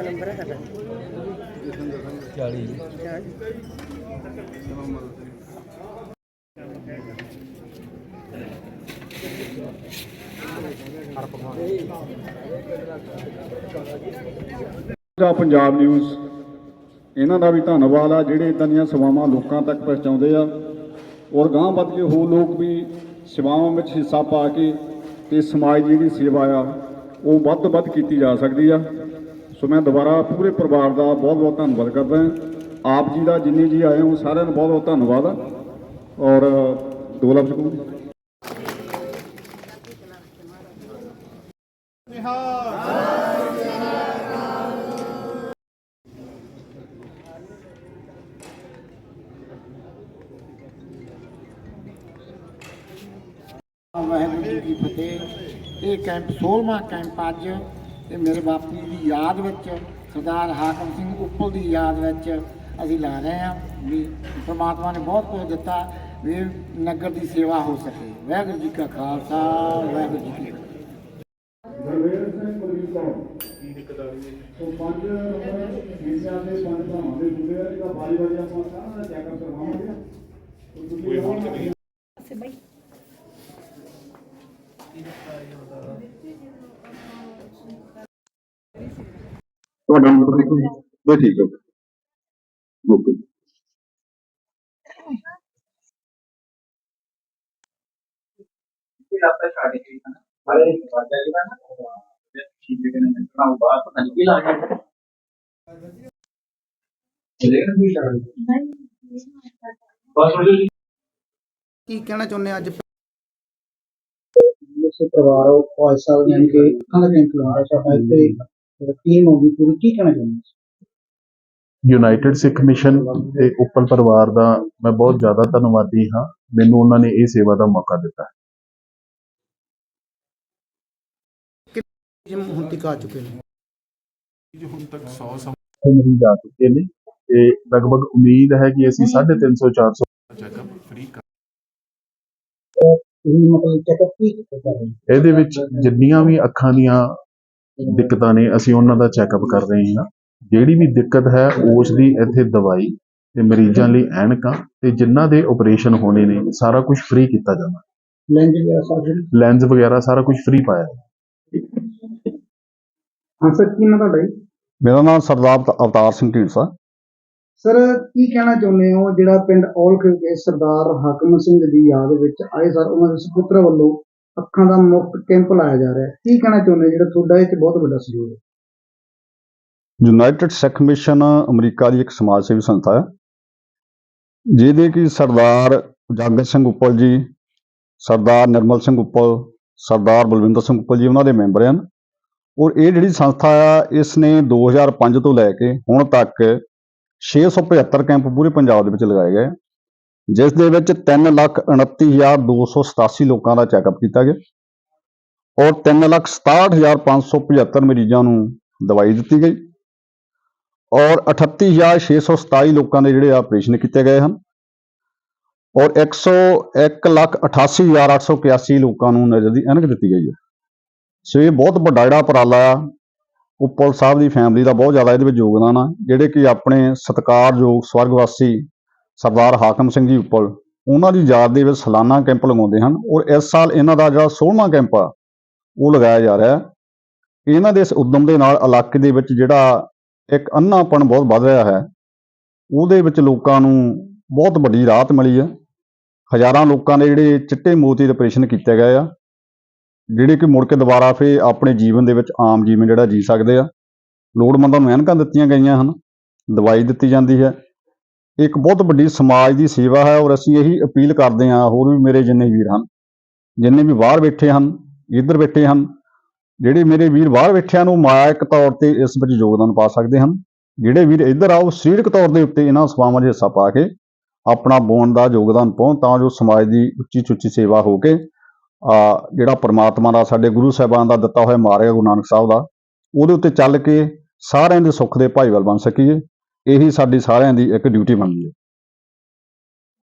ਕਿੰਨਾ ਨੰਬਰ ਹੈ ਸਾਡਾ। 40 ਦਾ ਪੰਜਾਬ ਨਿਊਜ਼। ਇਹਨਾਂ ਦਾ ਵੀ ਧੰਨਵਾਦ ਆ, ਜਿਹੜੇ ਇਦਾਂ ਦੀਆਂ ਸੇਵਾਵਾਂ ਲੋਕਾਂ ਤੱਕ ਪਹੁੰਚਾਉਂਦੇ ਆ। ਔਰ ਗਾਂਹ ਵੱਧ ਕੇ ਹੋਰ ਲੋਕ ਵੀ ਸੇਵਾਵਾਂ ਵਿੱਚ ਹਿੱਸਾ ਪਾ ਕੇ ਤੇ ਸਮਾਜ ਦੀ ਜਿਹੜੀ ਸੇਵਾ ਆ, ਉਹ ਵੱਧ ਤੋਂ ਵੱਧ ਕੀਤੀ ਜਾ ਸਕਦੀ ਆ। ਸੋ ਮੈਂ ਦੁਬਾਰਾ ਪੂਰੇ ਪਰਿਵਾਰ ਦਾ ਬਹੁਤ ਬਹੁਤ ਧੰਨਵਾਦ ਕਰਦਾ ਆਪ ਜੀ ਦਾ ਜਿੰਨੇ ਜੀ ਆਏ ਹੋ, ਸਾਰਿਆਂ ਦਾ ਬਹੁਤ ਬਹੁਤ ਧੰਨਵਾਦ ਆ। ਔਰ, ਦੋ ਲਫ਼ਜ਼ ਕਹੂੰ। ਵਾਹਿਗੁਰੂ ਜੀ ਕੀ ਫਤਿਹ। ਇਹ ਕੈਂਪ 16ਵਾਂ ਕੈਂਪ ਅੱਜ ਤੇ ਮੇਰੇ ਬਾਪੂ ਜੀ ਦੀ ਯਾਦ ਵਿੱਚ, ਸਰਦਾਰ ਹਾਕਮ ਸਿੰਘ ਉੱਪਲ ਦੀ ਯਾਦ ਵਿੱਚ ਅਸੀਂ ਲਾ ਰਹੇ ਹਾਂ ਵੀ ਪ੍ਰਮਾਤਮਾ ਨੇ ਬਹੁਤ ਕੁਝ ਦਿੱਤਾ ਵੀ ਨਗਰ ਦੀ ਸੇਵਾ ਹੋ ਸਕੇ। ਵਾਹਿਗੁਰੂ ਜੀ ਕਾ ਖਾਲਸਾ, ਵਾਹਿਗੁਰੂ ਜੀ ਕੀ ਫਤਿਹ। ਗੁਰਵੇਰ ਸਿੰਘ ਕੁਲਦੀਪ ਕੌਰ। ਕੀ ਦਿੱਕਤ ਆ ਦੇ ਪੰਜ ਭਰਾਵਾਂ ਦੇ ਹੁੰਦੇ ਆ ਬਾਰੀ ਬਾਰੀ ਆਪਾਂ ਸਾਰਾ ਚੈੱਕਅਪ ਕਰਵਾਵਾਂਗੇ। ਤੁਹਾਡਾ ਨੰਬਰ ਲਿਖੋ ਜੀ। ਬਸ ਠੀਕ ਹੈ। ਓਕੇ ਕੀ ਕਹਿਣਾ ਚਾਹੁੰਦੇ ਅੱਜ ਜਿਸ ਪਰਿਵਾਰ ਉਹ ਭਾਈ ਸਾਹਿਬ ਨੇ ਕਿ ਅੱਖਾਂ ਦਾ ਕੈਂਪ ਲਗਾਇਆ ਸਾਡਾ ਇੱਥੇ। ਟੀਮ ਆਉਂਦੀ ਪੂਰੀ ਕੀ ਕਹਿਣਾ ਚਾਹੁੰਦੇ ਹੋ? ਯੂਨਾਈਟਿਡ ਸਿੱਖ ਮਿਸ਼ਨ ਤੇ ਉੱਪਲ ਪਰਿਵਾਰ ਦਾ ਮੈਂ ਬਹੁਤ ਜ਼ਿਆਦਾ ਧੰਨਵਾਦੀ ਹਾਂ। ਮੈਨੂੰ ਉਹਨਾਂ ਨੇ ਇਹ ਸੇਵਾ ਦਾ ਮੌਕਾ ਦਿੱਤਾ। ਜਿਮ ਹੁਣ ਤੱਕ ਆ ਚੁੱਕੇ ਨੇ? ਉਹ ਮਰੀਜ਼ ਆ ਚੁੱਕੇ ਨੇ ਤੇ ਲਗਭਗ ਉਮੀਦ ਹੈ ਕਿ ਅਸੀਂ 350 400 ਤੁਸੀਂ ਮਤਲਬ ਚੈੱਕਅਪ ਕੀ ਕਰ ਇਹਦੇ ਵਿੱਚ ਜਿੰਨੀਆਂ ਵੀ ਅੱਖਾਂ ਦੀਆਂ ਦਿੱਕਤਾਂ ਨੇ ਅਸੀਂ ਉਹਨਾਂ ਦਾ ਚੈੱਕਅਪ ਕਰ ਰਹੇ ਹਾਂ। ਜਿਹੜੀ ਵੀ ਦਿੱਕਤ ਹੈ ਉਸ ਦੀ ਇੱਥੇ ਦਵਾਈ ਤੇ ਮਰੀਜ਼ਾਂ ਲਈ ਐਨਕਾਂ ਤੇ ਜਿਨ੍ਹਾਂ ਦੇ ਆਪਰੇਸ਼ਨ ਹੋਣੇ ਨੇ ਸਾਰਾ ਕੁਝ ਫ੍ਰੀ ਕੀਤਾ ਜਾਂਦਾ। ਲੈਂਜ ਵਗੈਰਾ ਸਰਜਰੀ ਲੈਂਸ ਵਗੈਰਾ ਸਾਰਾ ਕੁਝ ਫ੍ਰੀ ਪਾਇਆ ਹਾਂ ਸਰ ਕੀ ਨਾਮ ਤੁਹਾਡਾ ਜੀ? ਮੇਰਾ ਨਾਮ ਸਰਦਾਰ ਅਵਤਾਰ ਸਿੰਘ ਢੀਂਡਸਾ। ਸਰ ਕੀ ਕਹਿਣਾ ਚਾਹੁੰਦੇ ਹੋ? ਜਿਹੜਾ ਪਿੰਡ ਔਲਖ ਦੇ ਸਰਦਾਰ ਹਾਕਮ ਸਿੰਘ ਦੀ ਯਾਦ ਵਿੱਚ ਆਏ ਸਰ ਉਹਨਾਂ ਦੇ ਸੁਪੁੱਤਰ ਵੱਲੋਂ ਅੱਖਾਂ ਦਾ ਮੁਫਤ ਕੈਂਪ ਲਾਇਆ ਜਾ ਰਿਹਾ ਹੈ। ਕੀ ਕਹਿਣਾ ਚਾਹੁੰਦੇ ਜਿਹੜਾ ਤੁਹਾਡਾ ਇਹ 'ਚ ਬਹੁਤ ਵੱਡਾ ਸਹਿਯੋਗ ਹੈ। ਯੂਨਾਈਟਿਡ ਸਿੱਖ ਮਿਸ਼ਨ ਅਮਰੀਕਾ ਦੀ ਇੱਕ ਸਮਾਜ ਸੇਵੀ ਸੰਸਥਾ ਹੈ। ਜਿਹਦੇ ਕਿ ਸਰਦਾਰ ਜਾਗਰ ਸਿੰਘ ਉੱਪਲ ਜੀ, ਸਰਦਾਰ ਨਿਰਮਲ ਸਿੰਘ ਉੱਪਲ, ਸਰਦਾਰ ਬਲਵਿੰਦਰ ਸਿੰਘ ਉੱਪਲ ਜੀ ਉਹਨਾਂ ਦੇ ਮੈਂਬਰ ਹਨ। ਔਰ ਇਹ ਜਿਹੜੀ ਸੰਸਥਾ ਆ, ਇਸ ਨੇ 2005 ਤੋਂ ਲੈ ਕੇ ਹੁਣ ਤੱਕ 675 ਕੈਂਪ ਪੂਰੇ ਪੰਜਾਬ ਦੇ ਵਿੱਚ ਲਗਾਏ ਗਏ। ਜਿਸ ਦੇ ਵਿੱਚ 329287 ਲੋਕਾਂ ਦਾ ਚੈੱਕਅਪ ਕੀਤਾ ਗਿਆ ਔਰ 367575 ਮਰੀਜ਼ਾਂ ਨੂੰ ਦਵਾਈ ਦਿੱਤੀ ਗਈ ਔਰ 38627 ਲੋਕਾਂ ਦੇ ਜਿਹੜੇ ਆਪਰੇਸ਼ਨ ਕੀਤੇ ਗਏ ਹਨ ਔਰ 10188881 ਲੋਕਾਂ ਨੂੰ ਨਜ਼ਰ ਦੀ ਐਨਕ ਦਿੱਤੀ ਗਈ ਹੈ। ਸੋ ਇਹ ਬਹੁਤ ਵੱਡਾ ਜਿਹੜਾ ਉਪਰਾਲਾ ਆ ਉੱਪਲ ਸਾਹਿਬ ਦੀ ਫੈਮਿਲੀ ਦਾ ਬਹੁਤ ਜ਼ਿਆਦਾ ਇਹਦੇ ਵਿੱਚ ਯੋਗਦਾਨ ਆ, ਜਿਹੜੇ ਕਿ ਆਪਣੇ ਸਤਿਕਾਰਯੋਗ ਸਵਰਗਵਾਸੀ ਸਰਦਾਰ ਹਾਕਮ ਸਿੰਘ ਜੀ ਉੱਪਰ। ਉਹਨਾਂ ਦੀ ਯਾਦ ਦੇ ਵਿੱਚ ਸਾਲਾਨਾ ਕੈਂਪ ਲਗਾਉਂਦੇ ਹਨ ਔਰ ਇਸ ਸਾਲ ਇਹਨਾਂ ਦਾ ਜਿਹੜਾ 16ਵਾਂ ਕੈਂਪ ਆ, ਉਹ ਲਗਾਇਆ ਜਾ ਰਿਹਾ ਇਹਨਾਂ ਦੇ ਇਸ ਉਦਮ ਦੇ ਨਾਲ ਇਲਾਕੇ ਦੇ ਵਿੱਚ ਜਿਹੜਾ ਇੱਕ ਅੰਨਾਪਣ ਬਹੁਤ ਵੱਧ ਰਿਹਾ ਹੈ। ਉਹਦੇ ਵਿੱਚ ਲੋਕਾਂ ਨੂੰ ਬਹੁਤ ਵੱਡੀ ਰਾਹਤ ਮਿਲੀ ਹੈ। ਹਜ਼ਾਰਾਂ ਲੋਕਾਂ ਦੇ ਜਿਹੜੇ ਚਿੱਟੇ ਮੋਤੀ ਦੇ ਆਪਰੇਸ਼ਨ ਕੀਤੇ ਗਏ ਆ, ਜਿਹੜੇ ਕਿ ਮੁੜ ਕੇ ਦੁਬਾਰਾ ਫੇ ਆਪਣੇ ਜੀਵਨ ਦੇ ਵਿੱਚ ਆਮ ਜੀਵਨ ਜਿਹੜਾ ਜੀ ਸਕਦੇ ਆ। ਲੋੜਵੰਦਾਂ ਨੂੰ ਐਨਕਾਂ ਦਿੱਤੀਆਂ ਗਈਆਂ ਹਨ, ਦਵਾਈ ਦਿੱਤੀ ਜਾਂਦੀ ਹੈ। ਇੱਕ ਬਹੁਤ ਵੱਡੀ ਸਮਾਜ ਦੀ ਸੇਵਾ ਹੈ ਔਰ ਅਸੀਂ ਇਹੀ ਅਪੀਲ ਕਰਦੇ ਹਾਂ ਹੋਰ ਵੀ ਮੇਰੇ ਜਿੰਨੇ ਵੀਰ ਹਨ, ਜਿੰਨੇ ਵੀ ਬਾਹਰ ਬੈਠੇ ਹਨ, ਇੱਧਰ ਬੈਠੇ ਹਨ, ਜਿਹੜੇ ਮੇਰੇ ਵੀਰ ਬਾਹਰ ਬੈਠਿਆਂ ਨੂੰ ਮਾਇਕ ਤੌਰ ਤੇ ਇਸ ਵਿੱਚ ਯੋਗਦਾਨ ਪਾ ਸਕਦੇ ਹਨ, ਜਿਹੜੇ ਵੀਰ ਇੱਧਰ ਆਓ ਸਰੀਰਕ ਤੌਰ ਦੇ ਉੱਤੇ ਇਹਨਾਂ ਸੇਵਾਵਾਂ 'ਚ ਹਿੱਸਾ ਪਾ ਕੇ ਆਪਣਾ ਬੋਣ ਦਾ ਯੋਗਦਾਨ ਪਾਉਣ ਤਾਂ ਜੋ ਸਮਾਜ ਦੀ ਉੱਚੀ ਸੁੱਚੀ ਸੇਵਾ ਹੋ ਕੇ, ਆ ਜਿਹੜਾ ਪ੍ਰਮਾਤਮਾ ਦਾ ਸਾਡੇ ਗੁਰੂ ਸਾਹਿਬਾਨ ਦਾ ਦਿੱਤਾ ਹੋਇਆ ਮਾਰਗ ਗੁਰੂ ਨਾਨਕ ਸਾਹਿਬ ਦਾ, ਉਹਦੇ ਉੱਤੇ ਚੱਲ ਕੇ ਸਾਰਿਆਂ ਦੇ ਸੁੱਖ ਦੇ ਭਾਈਵਾਲ ਬਣ ਸਕੀਏ। ਇਹੀ ਸਾਡੀ ਸਾਰਿਆਂ ਦੀ ਇੱਕ ਡਿਊਟੀ ਬਣਦੀ ਹੈ।